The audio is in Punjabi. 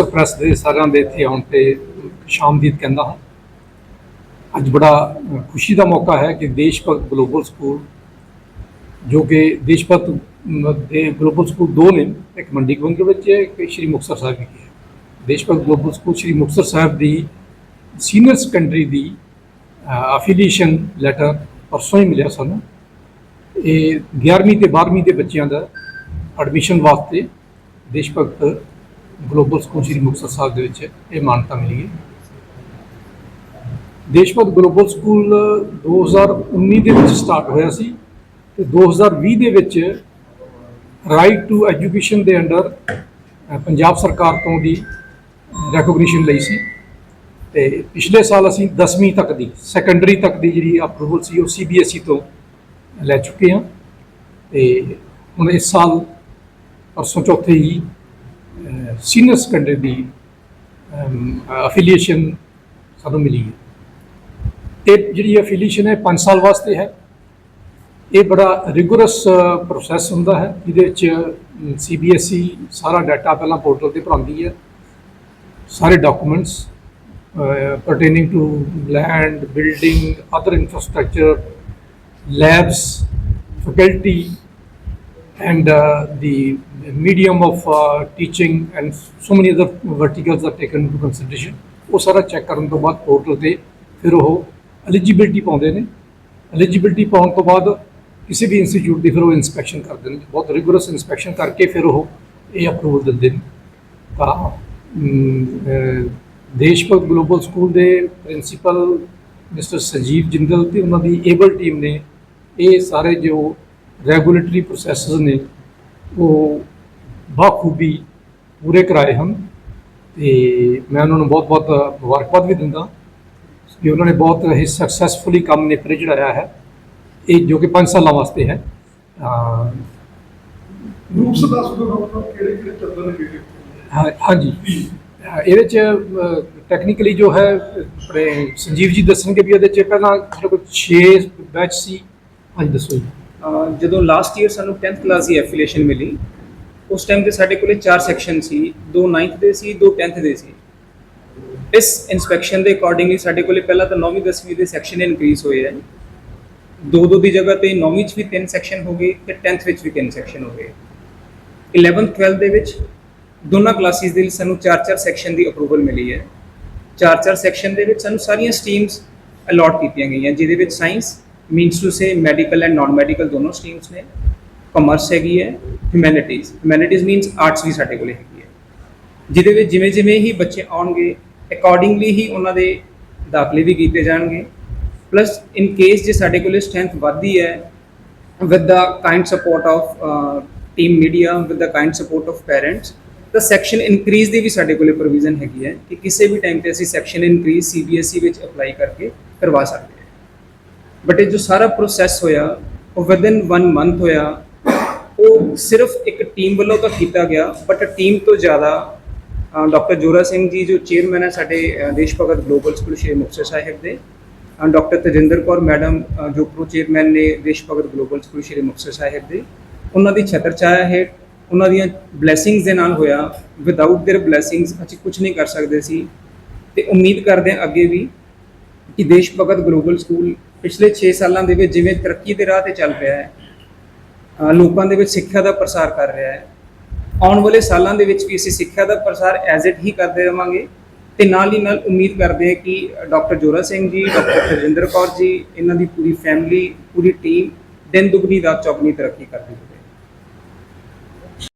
ਮੁਕਤਸਰ ਪ੍ਰੈਸ ਦੇ ਸਾਰਿਆਂ ਦੇ ਇੱਥੇ ਆਉਣ ਤੇ ਸ਼ਾਮਦੀਦ ਕਹਿੰਦਾ ਹਾਂ। ਅੱਜ ਬੜਾ ਖੁਸ਼ੀ ਦਾ ਮੌਕਾ ਹੈ ਕਿ ਦੇਸ਼ ਭਗਤ ਗਲੋਬਲ ਸਕੂਲ, ਜੋ ਕਿ ਦੇਸ਼ ਭਗਤ ਦੇ ਗਲੋਬਲ ਸਕੂਲ ਦੋ ਨੇ, ਇੱਕ ਮੰਡੀ ਗਵੰਗਰ ਵਿੱਚ ਹੈ, ਇੱਕ ਸ਼੍ਰੀ ਮੁਕਤਸਰ ਸਾਹਿਬ ਵਿਖੇ ਹੈ। ਦੇਸ਼ ਭਗਤ ਗਲੋਬਲ ਸਕੂਲ ਸ਼੍ਰੀ ਮੁਕਤਸਰ ਸਾਹਿਬ ਦੀ ਸੀਨੀਅਰ ਸੈਕੰਡਰੀ ਦੀ ਅਫੀਲੀਏਸ਼ਨ ਲੈਟਰ ਪਰਸੋਂ ਹੀ ਮਿਲਿਆ ਸਾਨੂੰ। ਇਹ 11ਵੀਂ ਤੇ 12ਵੀਂ ਦੇ ਬੱਚਿਆਂ ਦਾ ਐਡਮਿਸ਼ਨ ਵਾਸਤੇ ਦੇਸ਼ ਭਗਤ ਗਲੋਬਲ ਸਕੂਲ ਸ਼੍ਰੀ ਮੁਕਤਸਰ ਸਾਹਿਬ ਦੇ ਵਿੱਚ ਇਹ ਮਾਨਤਾ ਮਿਲੀ ਹੈ। ਦੇਸ਼ ਭਗਤ ਗਲੋਬਲ ਸਕੂਲ 2019 ਦੇ ਵਿੱਚ ਸਟਾਰਟ ਹੋਇਆ ਸੀ ਤੇ 2020 ਦੇ ਵਿੱਚ ਰਾਈਟ ਟੂ ਐਜੂਕੇਸ਼ਨ ਦੇ ਅੰਡਰ ਪੰਜਾਬ ਸਰਕਾਰ ਤੋਂ ਦੀ ਰੈਕੋਗਨੀਸ਼ਨ ਲਈ ਸੀ ਤੇ ਪਿਛਲੇ ਸਾਲ ਅਸੀਂ 10ਵੀਂ ਤੱਕ ਦੀ ਸੈਕੰਡਰੀ ਤੱਕ ਦੀ ਜਿਹੜੀ ਅਪਰੂਵਲ ਸੀ ਉਹ ਸੀਬੀਐਸਈ ਤੋਂ ਲੈ ਚੁੱਕੇ ਹਾਂ ਤੇ ਹੁਣ ਇਸ ਸਾਲ ਪਰਸੋਂ ਚੌਥੇ ਹੀ ਸੀਨੀਅਰ ਸੈਕੰਡਰੀ ਦੀ ਅਫੀਲੀਏਸ਼ਨ ਸਾਨੂੰ ਮਿਲੀ ਹੈ। ਇਹ ਜਿਹੜੀ ਅਫੀਲੀਏਸ਼ਨ ਹੈ 5 ਸਾਲ ਵਾਸਤੇ ਹੈ। ਇਹ ਬੜਾ ਰਿਗੋਰਸ ਪ੍ਰੋਸੈਸ ਹੁੰਦਾ ਹੈ ਜਿਹਦੇ ਵਿੱਚ ਸੀਬੀਐਸਈ ਸਾਰਾ ਡਾਟਾ ਪਹਿਲਾਂ ਪੋਰਟਲ ਤੇ ਭਰਾਉਂਦੀ ਹੈ। ਸਾਰੇ documents pertaining to land building other infrastructure, labs faculty and the medium of uh, teaching and so many other verticals are taken into consideration. ਉਹ ਸਾਰਾ ਚੈੱਕ ਕਰਨ ਤੋਂ ਬਾਅਦ ਪੋਰਟਲ ਤੇ ਫਿਰ ਉਹ ਐਲੀਜੀਬਿਲਟੀ ਪਾਉਂਦੇ ਨੇ। ਐਲੀਜੀਬਿਲਟੀ ਪਾਉਣ ਤੋਂ ਬਾਅਦ ਕਿਸੇ ਵੀ ਇੰਸਟੀਚਿਊਟ ਦੀ ਫਿਰ ਉਹ ਇਨਸਪੈਕਸ਼ਨ ਕਰਦੇ ਨੇ। ਬਹੁਤ ਰਿਗੋਰਸ ਇਨਸਪੈਕਸ਼ਨ ਕਰਕੇ ਫਿਰ ਉਹ ਇਹ ਅਪਰੂਵਲ ਦਿੰਦੇ ਨੇ। ਤਾਂ um, Desh Bhagat global school ਦੇ ਪ੍ਰਿੰਸੀਪਲ ਮਿਸਟਰ ਸੰਜੀਵ ਜਿੰਦਲ ਤੇ ਉਹਨਾਂ ਦੀ ਏਬਲ ਟੀਮ ਨੇ ਇਹ ਸਾਰੇ ਜੋ ਰੈਗੂਲੇਟਰੀ ਪ੍ਰੋਸੈਸਸ ਨੇ ਉਹ ਬਾਖੂਬੀ ਪੂਰੇ ਕਰਾਏ ਹਨ ਤੇ ਮੈਂ ਉਹਨਾਂ ਨੂੰ ਬਹੁਤ-ਬਹੁਤ ਮੁਬਾਰਕਬਾਦ ਵੀ ਦਿੰਦਾ ਕਿ ਉਹਨਾਂ ਨੇ ਬਹੁਤ ਹੀ ਸਕਸੈਸਫੁਲੀ ਕੰਮ ਨਿਪਰੇ ਚੜਾਇਆ ਹੈ ਇਹ ਜੋ ਕਿ 5 ਸਾਲਾਂ ਵਾਸਤੇ ਹੈ। ਕਿਹੜੇ ਕਿਹੜੇ ਨੇ ਹਾਂ- ਹਾਂਜੀ। ਇਹਦੇ ਚ ਟੈਕਨੀਕਲੀ ਜੋ ਹੈ ਆਪਣੇ ਸੰਜੀਵ ਜੀ ਦੱਸਣਗੇ ਵੀ ਇਹਦੇ ਚ ਪਹਿਲਾਂ ਕੋਲ 6 ਬੈਚ ਸੀ। ਹਾਂਜੀ ਦੱਸੋ ਜੀ। ਜਦੋਂ ਲਾਸਟ ਈਅਰ ਸਾਨੂੰ 10th ਕਲਾਸ ਦੀ ਐਫੀਲੀਏਸ਼ਨ ਮਿਲੀ, ਉਸ ਟਾਈਮ ਤੇ ਸਾਡੇ ਕੋਲੇ ਚਾਰ ਸੈਕਸ਼ਨ ਸੀ, ਦੋ 9th ਦੇ ਸੀ, ਦੋ 10th ਦੇ ਸੀ। ਇਸ ਇਨਸਪੈਕਸ਼ਨ ਦੇ ਅਕੋਰਡਿੰਗਲੀ ਸਾਡੇ ਕੋਲੇ ਪਹਿਲਾਂ ਤਾਂ 9ਵੀਂ 10ਵੀਂ ਦੇ ਸੈਕਸ਼ਨ ਇਨਕਰੀਜ਼ ਹੋਏ ਹੈ ਦੋ ਦੋ ਦੀ ਜਗ੍ਹਾ ਤੇ 9ਵੀਂ ਚ ਵੀ ਤਿੰਨ ਸੈਕਸ਼ਨ ਹੋ ਗਏ ਤੇ 10th ਵਿੱਚ ਵੀ ਤਿੰਨ ਸੈਕਸ਼ਨ ਹੋ ਗਏ। 11th 12th ਦੇ ਵਿੱਚ ਦੋਨਾਂ ਕਲਾਸਿਸ ਦੇ ਲਈ ਸਾਨੂੰ ਚਾਰ ਚਾਰ ਸੈਕਸ਼ਨ ਦੀ ਅਪਰੂਵਲ ਮਿਲੀ ਹੈ। ਚਾਰ ਚਾਰ ਸੈਕਸ਼ਨ ਦੇ ਵਿੱਚ ਸਾਨੂੰ ਸਾਰੀਆਂ ਸਟਰੀਮਸ ਅਲਾਟ ਕੀਤੀਆਂ ਗਈਆਂ, ਜਿਹਦੇ ਵਿੱਚ science means to say medical and non medical ਦੋਨੋਂ ਸਟਰੀਮਸ ਨੇ ਕਮਰਸ ਹੈਗੀ ਹੈ ਹਿਊਮੈਨਿਟੀਜ਼ ਹਿਊਮੈਨਿਟੀਜ਼ ਮੀਨਸ ਆਰਟਸ ਵੀ ਸਾਡੇ ਕੋਲੇ ਹੈਗੀ ਹੈ ਜਿਹਦੇ ਵਿੱਚ ਜਿਵੇਂ ਜਿਵੇਂ ਹੀ ਬੱਚੇ ਆਉਣਗੇ ਅਕੋਰਡਿੰਗਲੀ ਹੀ ਉਹਨਾਂ ਦੇ ਦਾਖਲੇ ਵੀ ਕੀਤੇ ਜਾਣਗੇ ਪਲੱਸ ਇਨ ਕੇਸ ਜੇ ਸਾਡੇ ਕੋਲੇ ਸਟਰੈਂਥ ਵੱਧਦੀ ਹੈ with the kind support of uh, team media with the kind support of parents the section increase ਦੀ ਵੀ ਸਾਡੇ ਕੋਲੇ ਪ੍ਰੋਵੀਜ਼ਨ ਹੈਗੀ ਹੈ ਕਿ ਕਿਸੇ ਵੀ ਟਾਈਮ ਤੇ ਅਸੀਂ section increase CBSE ਵਿੱਚ ਅਪਲਾਈ ਕਰਕੇ ਕਰਵਾ ਸਕਦੇ ਹਾਂ ਬਟ ਇਹ ਜੋ ਸਾਰਾ ਪ੍ਰੋਸੈਸ ਹੋਇਆ ਉਹ ਵਿਦਨ 1 ਮੰਥ ਹੋਇਆ ਉਹ ਸਿਰਫ ਇੱਕ ਟੀਮ ਵੱਲੋਂ ਤਾਂ ਕੀਤਾ ਗਿਆ ਬਟ ਟੀਮ ਤੋਂ ਜ਼ਿਆਦਾ ਡਾਕਟਰ ਜੋਰਾ ਸਿੰਘ ਜੀ ਜੋ ਚੇਅਰਮੈਨ ਹੈ ਸਾਡੇ ਅ, ਦੇਸ਼ ਭਗਤ ਗਲੋਬਲ ਸਕੂਲ ਸ਼੍ਰੀ ਮੁਕਤਸਰ ਸਾਹਿਬ ਦੇ ਡਾਕਟਰ ਤਜਿੰਦਰ ਕੌਰ ਮੈਡਮ ਅ, ਜੋ ਪ੍ਰੋ ਚੇਅਰਮੈਨ ਨੇ ਦੇਸ਼ ਭਗਤ ਗਲੋਬਲ ਸਕੂਲ ਸ਼੍ਰੀ ਮੁਕਤਸਰ ਸਾਹਿਬ ਦੇ ਉਹਨਾਂ ਦੀ ਛਤਰ ਛਾਇਆ ਹੇਠ ਉਹਨਾਂ ਦੀਆਂ ਬਲੇਸਿੰਗਸ ਦੇ ਨਾਲ ਹੋਇਆ ਵਿਦਆਊਟ देयर ਬਲੇਸਿੰਗਸ ਅਸੀਂ ਕੁਝ ਨਹੀਂ ਕਰ ਸਕਦੇ ਸੀ ਤੇ ਉਮੀਦ ਕਰਦੇ ਹਾਂ ਅੱਗੇ ਵੀ ਕਿ ਦੇਸ਼ ਭਗਤ ਗਲੋਬਲ ਸਕੂਲ ਪਿਛਲੇ 6 ਸਾਲਾਂ ਦੇ ਵਿੱਚ ਜਿਵੇਂ ਤਰੱਕੀ ਦੇ ਰਾਹ ਤੇ ਚੱਲ ਰਿਹਾ ਹੈ ਲੋਕਾਂ ਦੇ ਵਿੱਚ ਸਿੱਖਿਆ ਦਾ ਪ੍ਰਸਾਰ ਕਰ ਰਿਹਾ ਹੈ, ਆਉਣ ਵਾਲੇ ਸਾਲਾਂ ਦੇ ਵਿੱਚ ਵੀ ਅਸੀਂ ਸਿੱਖਿਆ ਦਾ ਪ੍ਰਸਾਰ ਐਜ਼ ਇਟ ਹੀ ਕਰਦੇ ਰਵਾਂਗੇ ਤੇ ਨਾਲ ਹੀ ਨਾਲ ਉਮੀਦ ਕਰਦੇ ਹਾਂ ਕਿ ਡਾਕਟਰ ਜੋਰਾ ਸਿੰਘ ਜੀ, ਡਾਕਟਰ ਤਜਿੰਦਰ ਕੌਰ ਜੀ, ਇਹਨਾਂ ਦੀ ਪੂਰੀ ਫੈਮਿਲੀ ਪੂਰੀ ਟੀਮ ਦਿਨ ਦੁਗਣੀ ਰਾਤ ਚੌਗਣੀ ਤਰੱਕੀ ਕਰਦੀ ਹੈ